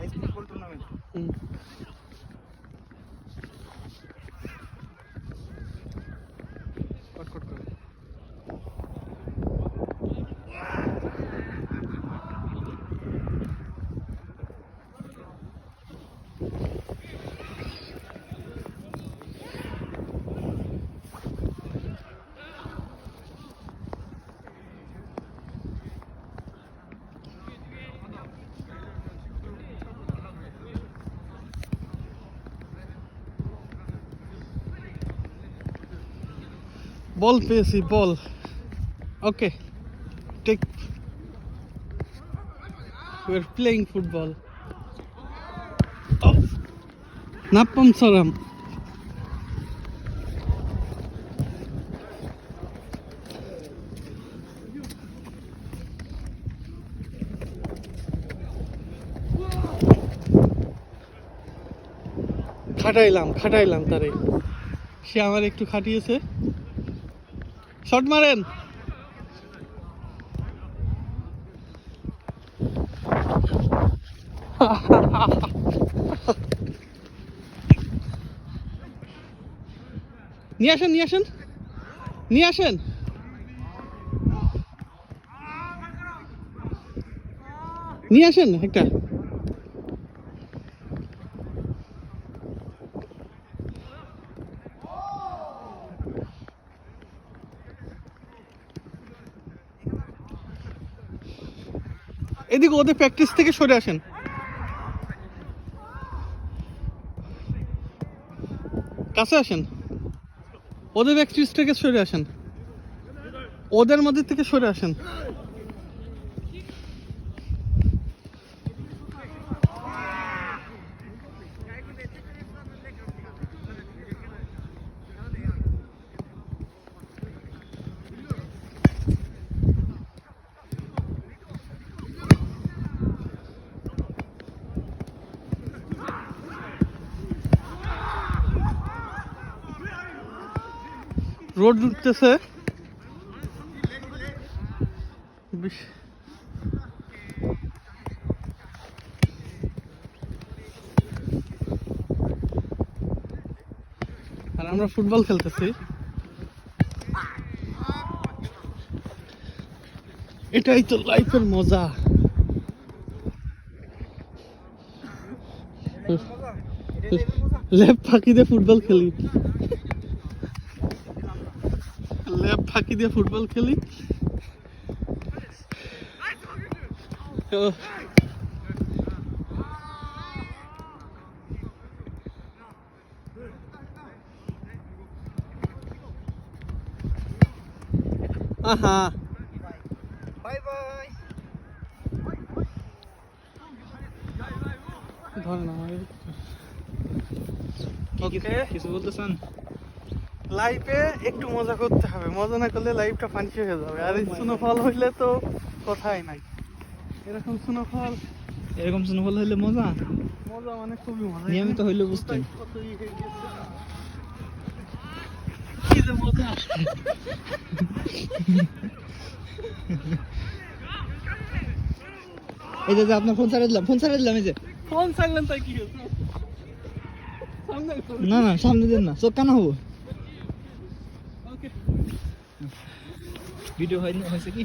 Ice cream కొంటున్నాం বল পেয়েছি, বল। Okay take we're playing football. Oh. নাপ্পাম সরাম। খাটাইলাম খাটাইলাম তারে। সে আমার একটু খাটিয়েছে। শট মারেন। নিয়ে আসেন নিয়ে আসেন। নিয়ে আসেন। নিয়ে আসেন একটা। এদিকে ওদের প্র্যাকটিস থেকে সরে আসেন। কাছে আসেন। ওদের প্র্যাকটিস থেকে সরে আসেন। ওদের মধ্যে থেকে সরে আসেন। রোড উঠতেছে আর আমরা ফুটবল খেলতেছি। এটাই তো লাইফের মজা। ল্যাব ফাঁকি দিয়ে ফুটবল খেলি। ল্যাব ফাঁকি দিয়ে ফুটবল খেলি। ও, আহা। বাই বাই ধরেন আমার ওকে কিছু বলতেছেন? লাইফে একটু মজা করতে হবে। মজা না করলে লাইফটা ফাঁকি হয়ে যাবে। আর এই স্নোফল হইলে তো কথাই নাই। এরকম স্নোফল এরকম স্নোফল হইলে মজা? মজা মানে খুবই মজা। নিয়মিত হইলে গেছে। কি যে মজা। এই যে আপনার ফোন ছাড়া দিলাম ফোন ছাড়া দিলাম এই যে। ফোন চাইলেন তাই কি না না সামনে দেন না চোখ কানা হব। ওকে ভিডিও হয়নি হয়েছে কি